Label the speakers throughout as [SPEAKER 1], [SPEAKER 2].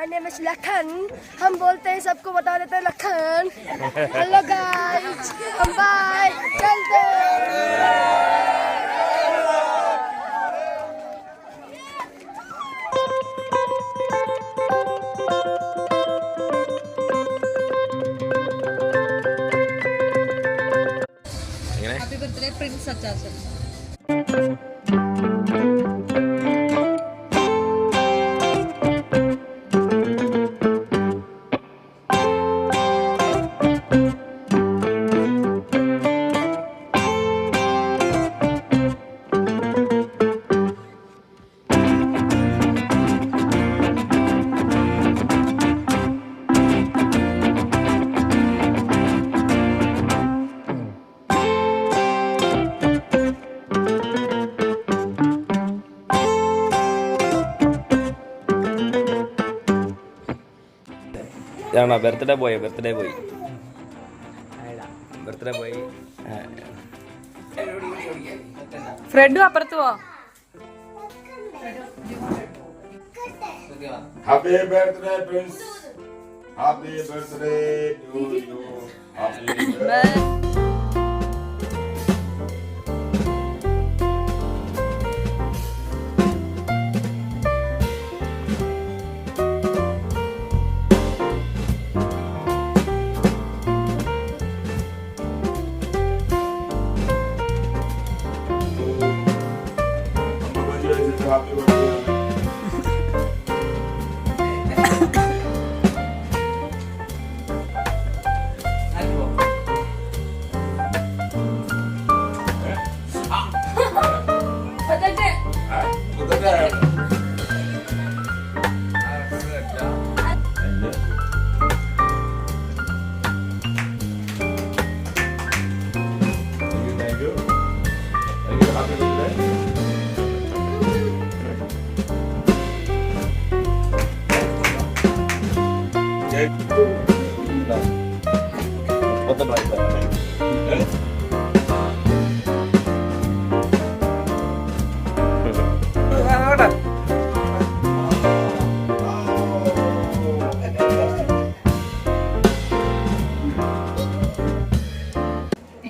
[SPEAKER 1] My name is Lakhan. हम बोलते हैं, सबको बता देते हैं, लखन। हेलो गाइस हम बाय चलते Tapi
[SPEAKER 2] gue
[SPEAKER 3] drip print saja sih.
[SPEAKER 2] ഇതാണോ birthday boy birthday boy birthday boy
[SPEAKER 3] ഫ്രെഡും അപ്പുറത്ത് പോ
[SPEAKER 4] Happy birthday, Prince. Happy birthday to you. Happy birthday.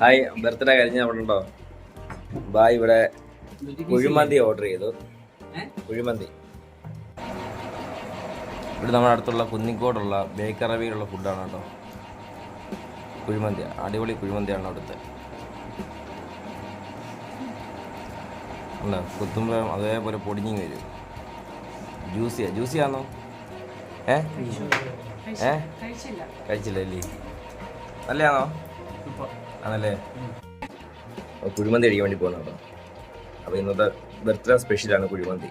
[SPEAKER 4] Hi birthday
[SPEAKER 2] കഴിഞ്ഞ അവിടെ ഉണ്ടോ? ബായ് ഇവിടെ കുഴിമന്തി ഓർഡർ ചെയ്തു. കുഴിമന്തി. ഇവിടെ നമ്മുടെ അടുത്തുള്ള കുന്നിക്കോടുള്ള ബേക്കറവിയിലുള്ള ഫുഡാണ് കേട്ടോ. കുഴിമന്തി അടിപൊളി കുഴിമന്തിയാണ് അവിടുത്തെ. അല്ല കുത്തുമ്പോൾ അതേപോലെ പൊടിഞ്ഞു വരും. ജ്യൂസിയാ ജ്യൂസിയാണോ ഏ? ഏ? കഴിച്ചില്ല. അല്ലേ നല്ലതാണോ ആണല്ലേ? കുഴിമന്തി അടിക്കാൻ വേണ്ടി പോകുന്ന അപ്പൊ. ഇന്നത്തെ ബർത്ത്ഡേ സ്പെഷ്യലാണ് കുഴിമന്തി.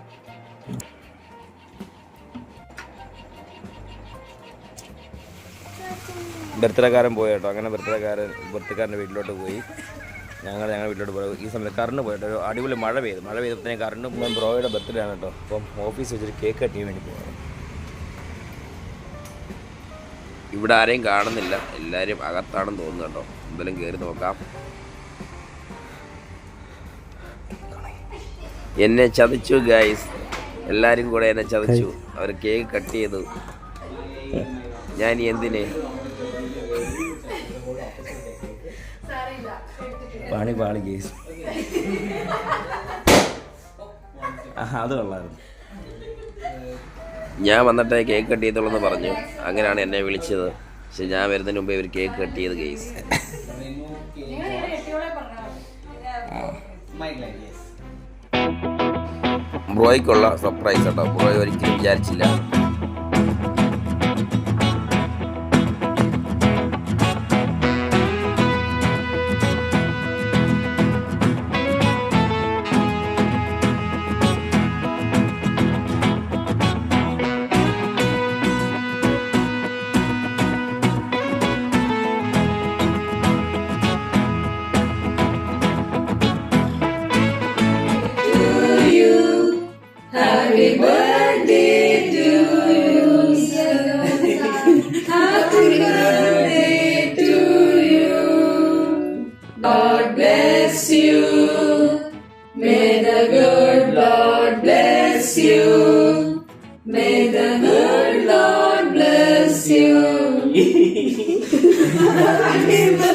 [SPEAKER 2] ബർത്ത്ഡേക്കാരൻ പോയി കേട്ടോ. അങ്ങനെ ബർത്ത്ഡേക്കാരൻ ബർത്ത്ഡേക്കാരന്റെ വീട്ടിലോട്ട് പോയി. ഞങ്ങൾ ഞങ്ങളുടെ വീട്ടിലോട്ട് പോയി. ഈ സമയത്ത് കറണ്ട് പോയിട്ട് ഒരു അടിപൊളി മഴ പെയ്തു. മഴ പെയ്തപ്പോൾ കറണ്ട് ഞാൻ ബ്രോയുടെ ബർത്ത്ഡേ ആണ് കേട്ടോ. അപ്പം ഓഫീസ് വെച്ചൊരു കേക്ക് കട്ടിന് വേണ്ടി പോകണം
[SPEAKER 5] ഇവിടെ ആരെയും കാണുന്നില്ല. എല്ലാവരും അകത്താണെന്ന് തോന്നുന്നു കേട്ടോ. എന്തായാലും കയറി നോക്കാം. എന്നെ ചതിച്ചു ഗൈസ് എല്ലാരും കൂടെ എന്നെ ചതിച്ചു. അവർ കേക്ക് കട്ട് ചെയ്തു. ഞാൻ എന്തിനെ?
[SPEAKER 2] പാണി പാണി കേസ് അത് കൊള്ളായിരുന്നു.
[SPEAKER 5] ഞാൻ വന്നിട്ട് കേക്ക് കട്ട് ചെയ്തോളെന്ന് പറഞ്ഞു. അങ്ങനെയാണ് എന്നെ വിളിച്ചത്. പക്ഷെ ഞാൻ വരുന്നതിന് മുമ്പേ ഇവർ കേക്ക് കട്ട് ചെയ്ത് ഗൈസ് ബ്രോയ്ക്കുള്ള സർപ്രൈസ് കേട്ടോ ബ്രോയ് ഒരിക്കലും വിചാരിച്ചില്ല. bless you.
[SPEAKER 6] May the good Lord bless you.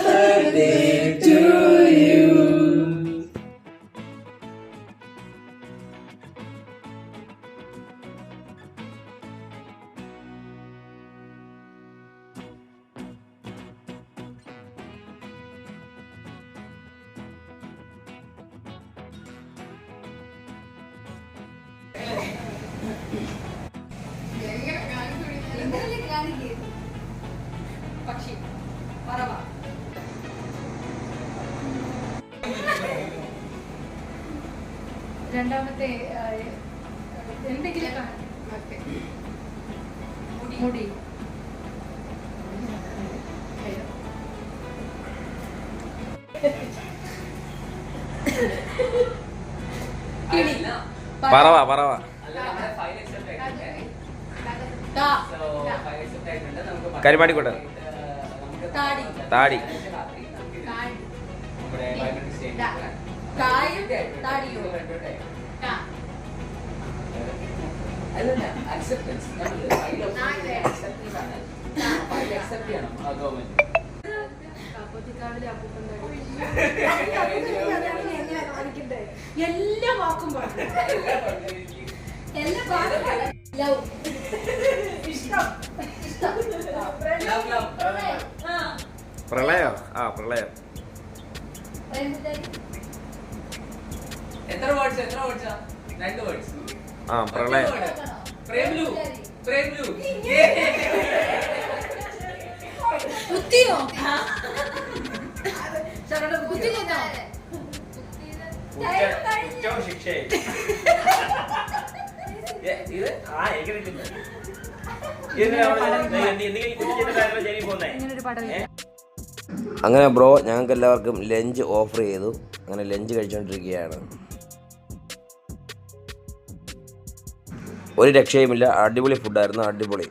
[SPEAKER 3] പക്ഷി പറവ രണ്ടാമത്തെ എന്തെങ്കിലും. മുടി.
[SPEAKER 7] പറവാ പറവ കരിമാടിക്കോട്ടെ
[SPEAKER 3] താടി. എല്ലാ വാക്കും പറഞ്ഞു എല്ലാ വാക്കും. ലവ് ഇഷ്ടം
[SPEAKER 7] പ്രളയോ. ആ പ്രളയം.
[SPEAKER 8] എത്ര വേർഡ്സ് എത്ര വേർഡ്സാ രണ്ട് വേർഡ്സ്
[SPEAKER 7] ആ പ്രളയം.
[SPEAKER 8] പ്രേംലു പ്രേംലു.
[SPEAKER 3] കുത്തിയോ? കുത്തി പടം
[SPEAKER 2] അങ്ങനെ ബ്രോ ഞങ്ങൾക്ക് എല്ലാവർക്കും ലഞ്ച് ഓഫർ ചെയ്തു. അങ്ങനെ ലഞ്ച് കഴിച്ചുകൊണ്ടിരിക്കുകയാണ് ഒരു രക്ഷയുമില്ല. അടിപൊളി ഫുഡായിരുന്നു അടിപൊളി.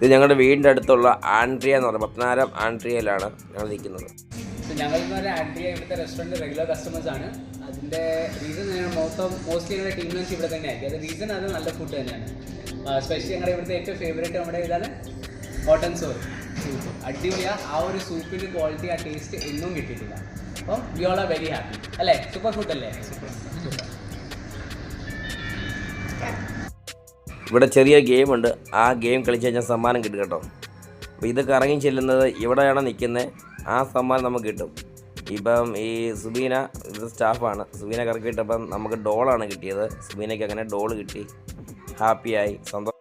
[SPEAKER 2] ഇത് ഞങ്ങളുടെ വീടിന്റെ അടുത്തുള്ള ആൻഡ്രിയ എന്ന് പറയുന്നത് പത്തനാരം ആൻഡ്രിയയിലാണ് ഞങ്ങൾ നിൽക്കുന്നത്.
[SPEAKER 8] ഞങ്ങൾ ആൻഡ്രിയ ഇവിടുത്തെ റെസ്റ്റോറന്റ് റെഗുലർ കസ്റ്റമേഴ്സ് ആണ്. അതിന്റെ റീസൺ ഞങ്ങൾ മൊത്തം മോസ്റ്റ്ലി ഞങ്ങളുടെ ടീം ലഞ്ച് ഇവിടെ തന്നെ ആയിരിക്കും അത് റീസൺ അത് നല്ല ഫുഡ് തന്നെയാണ്. സ്പെഷ്യലി ഞങ്ങളുടെ ഇവിടുത്തെ ഏറ്റവും ഫേവറേറ്റ് നമ്മുടെ ഇതാണ് കോട്ടൺ സോർ സൂപ്പ് അടിപൊളിയാ. ആ ഒരു സൂപ്പിന്റെ ക്വാളിറ്റി ആ ടേസ്റ്റ് എന്നും കിട്ടിയിട്ടില്ല. അപ്പം we all are very happy അല്ലേ? സൂപ്പർ ഫുഡ് അല്ലേ? സൂപ്പർ
[SPEAKER 2] ഇവിടെ ചെറിയ ഗെയിമുണ്ട് ആ ഗെയിം കളിച്ച് കഴിഞ്ഞാൽ സമ്മാനം കിട്ടും കേട്ടോ. അപ്പോൾ ഇത് കറങ്ങി ചെല്ലുന്നത് ഇവിടെയാണ് നിൽക്കുന്നത് ആ സമ്മാനം നമുക്ക് കിട്ടും. ഇപ്പം ഈ സുബീന ഇത് സ്റ്റാഫാണ്. സുബീന കറക്കിയിട്ടപ്പം നമുക്ക് ഡോളാണ് കിട്ടിയത്. സുബീനയ്ക്ക് അങ്ങനെ ഡോൾ കിട്ടി. ഹാപ്പിയായി. സന്തോഷം.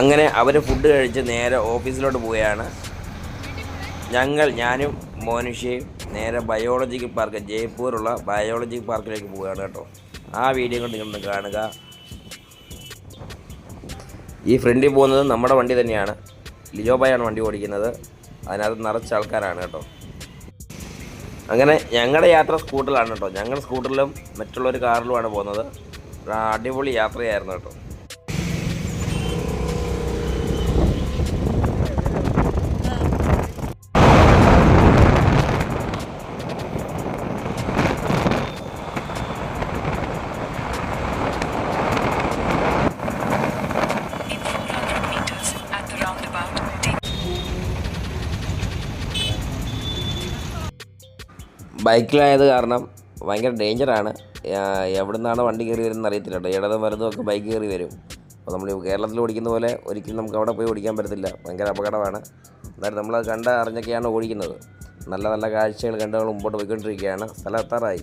[SPEAKER 2] അങ്ങനെ അവർ ഫുഡ് കഴിച്ച് നേരെ ഓഫീസിലോട്ട് പോവുകയാണ്. ഞങ്ങൾ ഞാനും മോനുഷയും നേരെ ബയോളജിക്കൽ പാർക്ക് ജയ്പൂരുള്ള ബയോളജിക്കൽ പാർക്കിലേക്ക് പോവുകയാണ് കേട്ടോ. ആ വീഡിയോ കൊണ്ട് നിങ്ങൾ കാണുക. ഈ ഫ്രണ്ടിൽ പോകുന്നത് നമ്മുടെ വണ്ടി തന്നെയാണ്. ലിജോബായാണ് വണ്ടി ഓടിക്കുന്നത്. അതിനകത്ത് നിറച്ച ആൾക്കാരാണ് കേട്ടോ. അങ്ങനെ ഞങ്ങളുടെ യാത്ര സ്കൂട്ടറിലാണ് കേട്ടോ. ഞങ്ങൾ സ്കൂട്ടറിലും മറ്റുള്ളൊരു കാറിലുമാണ് പോകുന്നത്. അടിപൊളി യാത്രയായിരുന്നു കേട്ടോ. ബൈക്കിലായത് കാരണം ഭയങ്കര ഡേഞ്ചറാണ്. എവിടെ നിന്നാണ് വണ്ടി കയറി വരുന്നത് അറിയത്തില്ല കേട്ടോ. ഇടതും വലതും ഒക്കെ ബൈക്ക് കയറി വരും. അപ്പോൾ നമ്മൾ കേരളത്തിൽ ഓടിക്കുന്ന പോലെ ഒരിക്കലും നമുക്ക് അവിടെ പോയി ഓടിക്കാൻ പറ്റത്തില്ല. ഭയങ്കര അപകടമാണ്. എന്നാലും നമ്മളത് കണ്ട അറിഞ്ഞൊക്കെയാണ് ഓടിക്കുന്നത്. നല്ല നല്ല കാഴ്ചകൾ കണ്ട് നമ്മൾ മുമ്പോട്ട് പോയിക്കൊണ്ടിരിക്കുകയാണ്. സ്ഥലം എത്താറായി.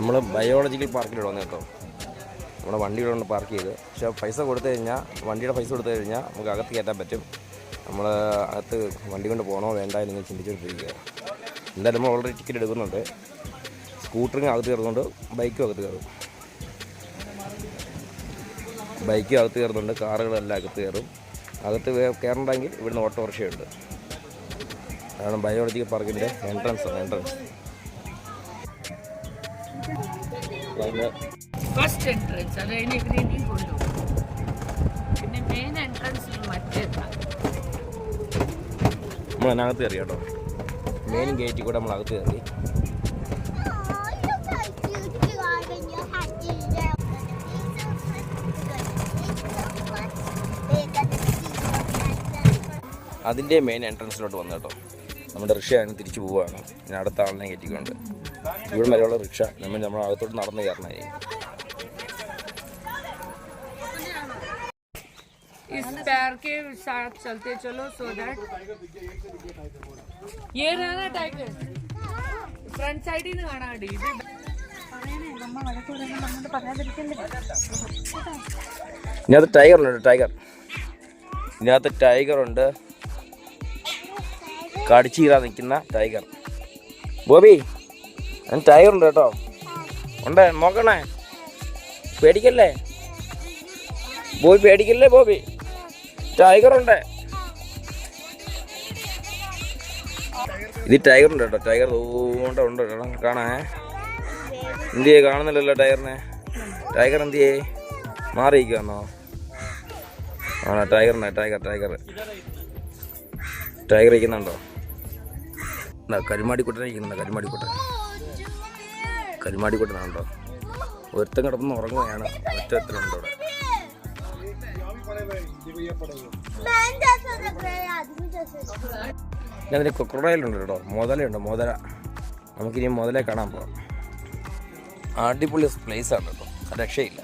[SPEAKER 2] നമ്മൾ ബയോളജിക്കൽ പാർക്കിൽ വന്നു കേട്ടോ. നമ്മുടെ വണ്ടി ഇവിടെ പാർക്ക് ചെയ്ത്. പക്ഷേ പൈസ കൊടുത്തു കഴിഞ്ഞാൽ വണ്ടിയുടെ പൈസ കൊടുത്തു കഴിഞ്ഞാൽ നമുക്ക് അകത്ത് കയറ്റാൻ പറ്റും. നമ്മൾ അകത്ത് വണ്ടി കൊണ്ട് പോകണോ വേണ്ട എന്ന് ചിന്തിച്ചുകൊണ്ടിരിക്കുക എന്തായാലും നമ്മൾ ഓൾറെഡി ടിക്കറ്റ് എടുക്കുന്നുണ്ട്. സ്കൂട്ടറിന് അകത്ത് കയറുന്നുണ്ട് ബൈക്കും അകത്ത് കയറും. ബൈക്കും അകത്ത് കയറുന്നുണ്ട് കാറുകളെല്ലാം അകത്ത് കയറും. അകത്ത് കയറണമെങ്കിൽ ഇവിടുന്ന് ഓട്ടോറിക്ഷയുണ്ട്. അതാണ് ബയോളജിക്കൽ പാർക്കിന്റെ എൻട്രൻസ് ആണ് എൻട്രൻസ്
[SPEAKER 9] ഫസ്റ്റ് എൻട്രൻസ് അത് കഴിഞ്ഞ് ഇവരെയും കൊണ്ടുപോകും. പിന്നെ മെയിൻ എൻട്രൻസ് മറ്റേതാണ്
[SPEAKER 2] നമ്മൾ അതിനകത്ത് കയറി കേട്ടോ. മെയിൻ ഗേറ്റിൽ കൂടെ നമ്മളകത്ത് കയറി. അതിന്റെ മെയിൻ എൻട്രൻസിലോട്ട് വന്നു കേട്ടോ. നമ്മുടെ ഋഷി അതിന് തിരിച്ചു പോവുകയാണ് ഞാൻ അടുത്ത ആളിനെ കയറ്റിക്കൊണ്ട്. ഇവിടെ വരെയുള്ള റിക്ഷ നമ്മൾ നമ്മൾ അകത്തോട്ട് നടന്ന് കയറണമായി
[SPEAKER 9] इस पैर के साथ चलते चलो सो दैट ये रहना टाइगर ഫ്രണ്ട് സൈഡിൽ നിന്ന് കാണാൻ വേണ്ടി ഇത്
[SPEAKER 2] ഇതിനകത്ത് ടൈഗർ ഉണ്ട് ടൈഗർ ഇതിനകത്ത് ടൈഗർ ഉണ്ട് കടിച്ചു കീറാൻ നിൽക്കുന്ന ടൈഗർ ബോബി അതിന് ടയറുണ്ട് ഉണ്ട് കേട്ടോ. ഉണ്ട് നോക്കണേ പേടിക്കല്ലേ? ബോബി പേടിക്കല്ലേ ബോബി? ടൈഗറുണ്ട് ഇത് ടൈഗറുണ്ട് കേട്ടോ ടൈഗർ ഉണ്ട് ഉണ്ട് കേട്ടോ കാണാ. എന്തിയേ കാണുന്നില്ലല്ലോ ടൈഗറിനെ ടൈഗർ എന്തിയേ മാറിയിരിക്കുവാന്നോ? ആണോ ടൈഗറിനെ ടൈഗർ ടൈഗർ ടൈഗർ ഇരിക്കുന്നുണ്ടോ? എന്താ കരിമാടിക്കുട്ടനെ ഇരിക്കുന്നുണ്ടോ കരിമാടിക്കുട്ടൻ. കരിമാടിക്കുട്ടനാണോ ഒരുത്തൻ കിടന്ന് ഉറങ്ങുകയാണ്. ഒറ്റത്തിലുണ്ട് ഞാൻ ഇനി അതിന് കൊക്രഡൈലുണ്ട് കേട്ടോ മുതലയുണ്ട് മുതല. നമുക്കിനി മുതലേ കാണാൻ പോകാം അടിപൊളി പ്ലേസ് ആണ് കേട്ടോ. രക്ഷയില്ല.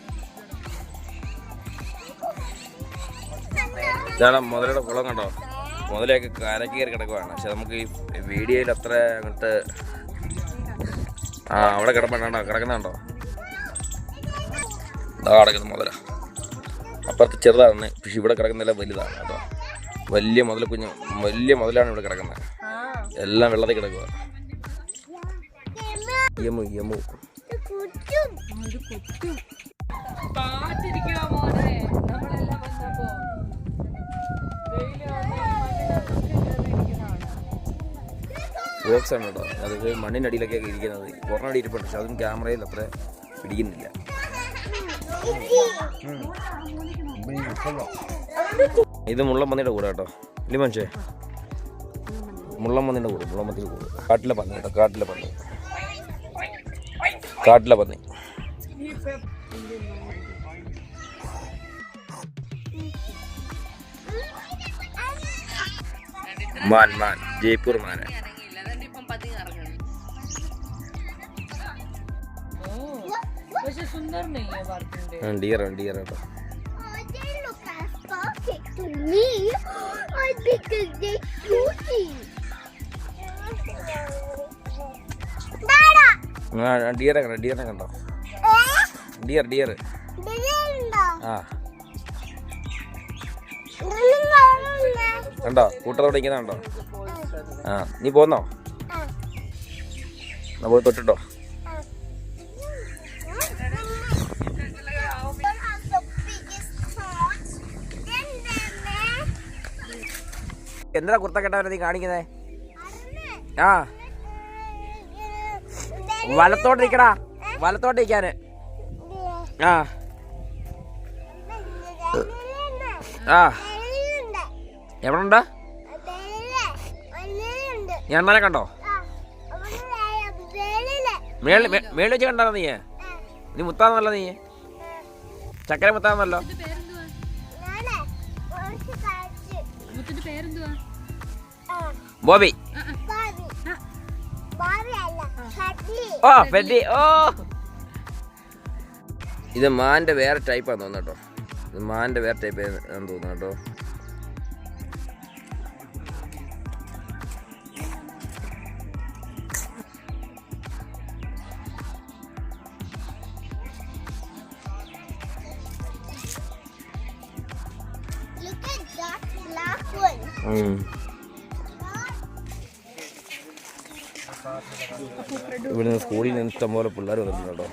[SPEAKER 2] ഇതാണ് മുതലയുടെ കുളം കണ്ടോ? മുതലയൊക്കെ കരക്കേറി കിടക്കുവാണ്. പക്ഷെ നമുക്ക് ഈ വീഡിയോയിൽ അത്ര അങ്ങോട്ട് ആ അവിടെ കിടപ്പുണ്ടോ. കിടക്കുന്നുണ്ടോ? അതാ കിടക്കുന്ന മുതല. അപ്പുറത്ത് ചെറുതാണ് പക്ഷെ ഇവിടെ കിടക്കുന്നില്ല വലുതാണ് കേട്ടോ. വലിയ മുതല കുഞ്ഞു വലിയ മുതലാണ് ഇവിടെ കിടക്കുന്നത്. എല്ലാം വെള്ളത്തിൽ കിടക്കുക യമു യമു
[SPEAKER 9] നമ്മളെല്ലാം വന്നപ്പോ
[SPEAKER 2] ബോക്സ് ആണ് കേട്ടോ. അതായത് മണ്ണിനടിയിലൊക്കെ ഇരിക്കുന്നത്. പുറമടി ഇരിപ്പുണ്ട്. പക്ഷെ അതും ക്യാമറയിൽ അത്ര പിടിക്കുന്നില്ല. ഇത് മുള്ളമ്പന്നിയുടെ കൂടെ കേട്ടോ. ഇല്ല മനുഷ്യേ? മുള്ളമ്പന്നിയുടെ കൂടെ മുള്ളമ്പന്നിയുടെ കൂടെ. കാട്ടിലെ പന്നി കേട്ടോ കാട്ടിലെ പന്നി. കാട്ടിലെ പന്നി. മാൻ മാൻ. ജയ്പൂർ മാൻ.
[SPEAKER 9] പക്ഷെ സുന്ദർ नहीं है पार्किंग
[SPEAKER 2] ഡിയർ ഡിയർ കേട്ടോ
[SPEAKER 1] To me, I because they cutie. Dada,
[SPEAKER 2] ആ ഡിയറെ കണ്ടോ ഡിയറിനെ കണ്ടോ ഡിയർ ഡിയർ
[SPEAKER 1] ഇതിലുണ്ടോ?
[SPEAKER 2] ആ
[SPEAKER 1] ഇതിലും കാണുന്നില്ല.
[SPEAKER 2] കണ്ടോ കൂട്ടത്തോടെ ഇരിക്കുന്നുണ്ടോ ആ നീ പോന്നോ എന്നാ പോയി തൊട്ടിട്ടോ എന്താ കുർത്തക്കെട്ടവരെ നീ കാണിക്കുന്നേ? ആ. വലത്തോട്ടിരിക്കടാ വലത്തോട്ടിരിക്കാന് ആ. ആ. എവിടെ ഉണ്ട് ഞാൻ എന്നാലെ കണ്ടോ? മേളിൽ വെച്ച് കണ്ടോ നീ നീ മുത്താന്നല്ലോ നീ ചക്കര മുത്താന്നല്ലോ? ബോബി. ഓ ഫെഡി. ഓ. ഇത് മാന്റെ വേറെ ടൈപ്പാന്ന് തോന്നുന്നു കേട്ടോ. ഇത് മാന്റെ വേറെ ടൈപ്പ് ആണെന്ന് തോന്നുന്നു കേട്ടോ.
[SPEAKER 1] Look
[SPEAKER 2] ഇവിടുന്ന് സ്കൂളിൽ നിന്ന് ഇഷ്ടംപോലെ പിള്ളേർ വന്നിട്ടുണ്ട് കേട്ടോ.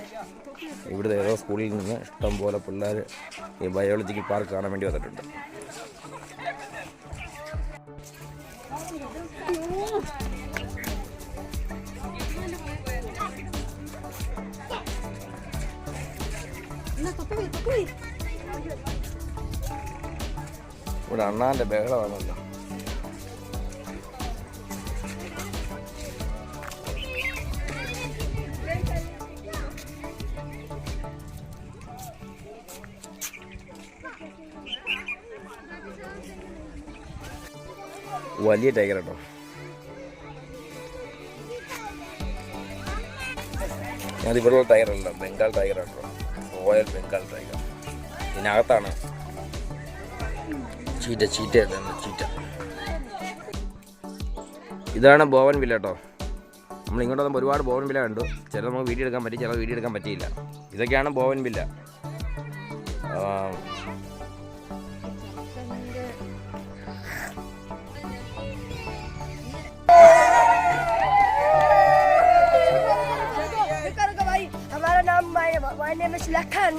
[SPEAKER 2] ഇവിടുത്തെ ഏതോ സ്കൂളിൽ നിന്ന് ഇഷ്ടംപോലെ പിള്ളേർ ഈ ബയോളജിക്കൽ പാർക്ക് കാണാൻ വേണ്ടി വന്നിട്ടുണ്ട്. ഇവിടെ അണ്ണാന്റെ ബഹളമാണല്ലോ. വലിയ ടൈഗർ കേട്ടോ ഞാൻ ഇവിടെയുള്ള ടൈഗർ അല്ല ബംഗാൾ ടൈഗർ കേട്ടോ റോയൽ ബംഗാൾ ടൈഗർ ഇതിനകത്താണ്. Cheetah cheetah cheetah. ഇതാണ് ബോവൻ വില്ല കേട്ടോ നമ്മൾ ഇങ്ങോട്ട് വന്നപ്പോൾ ഒരുപാട് ബോവൻ വില്ല കണ്ടു. ചില നമുക്ക് വീഡിയോ എടുക്കാൻ പറ്റി ചില വീഡിയോ എടുക്കാൻ പറ്റിയില്ല. ഇതൊക്കെയാണ് Bowen villa
[SPEAKER 1] my name is Lakhan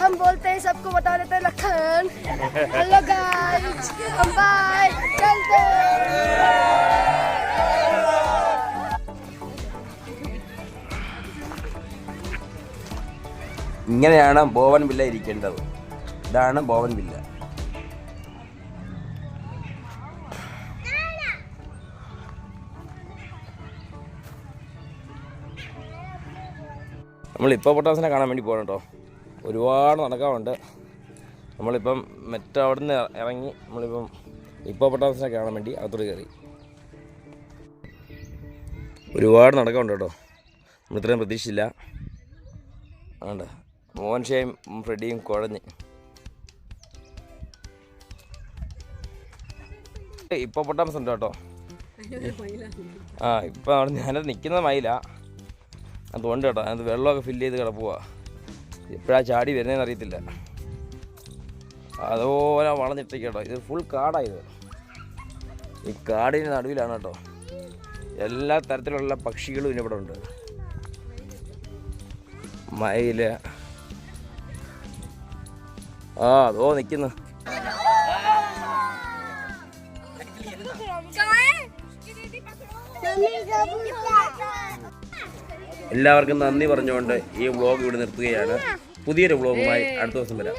[SPEAKER 1] हम बोलते हैं सबको बता देते हैं लखन हेलो गाइस हम बाय चलते हैं।
[SPEAKER 2] ഇങ്ങനെയാണ് ബോവൻ വില്ല ഇരിക്കേണ്ടത് ഇതാണ് ബോവൻ വില്ല നമ്മൾ ഇപ്പോൾ പൊട്ടാസിനെ കാണാൻ വേണ്ടി പോകണം കേട്ടോ. ഒരുപാട് നടക്കാറുണ്ട്. നമ്മളിപ്പം മറ്റേ അവിടെ നിന്ന് ഇറങ്ങി നമ്മളിപ്പം ഇപ്പോൾ പൊട്ടാസിനെ കാണാൻ വേണ്ടി അകത്തോട്ട് കയറി. ഒരുപാട് നടക്കാറുണ്ട് കേട്ടോ. നമ്മൾ ഇത്രയും പ്രതീക്ഷിച്ചില്ല. അതുകൊണ്ട് മോഹൻഷയും ഫ്രെഡിയും കുഴഞ്ഞ്. ഇപ്പോൾ പൊട്ടാമസ് ഉണ്ട് കേട്ടോ. ആ ഇപ്പം അവിടെ ഞാനത് നിൽക്കുന്ന മയില. അതുകൊണ്ട് കേട്ടോ അത് വെള്ളമൊക്കെ ഫില്ല് ചെയ്ത് കിടപ്പുവാ. എപ്പോഴാ ചാടി വരുന്നതെന്ന് അറിയത്തില്ല. അതുപോലെ വളഞ്ഞിട്ടേക്ക് കേട്ടോ ഇത് ഫുൾ കാടായത് ഈ കാടിന് നടുവിലാണ് കേട്ടോ. എല്ലാ തരത്തിലുള്ള പക്ഷികളും ഇവിടെ ഉണ്ട്. മയിൽ. ആ അതോ നിൽക്കുന്നു എല്ലാവർക്കും നന്ദി പറഞ്ഞുകൊണ്ട് ഈ വ്ളോഗ് ഇവിടെ നിർത്തുകയാണ്. പുതിയൊരു വ്ളോഗുമായി അടുത്ത ദിവസം വരാം.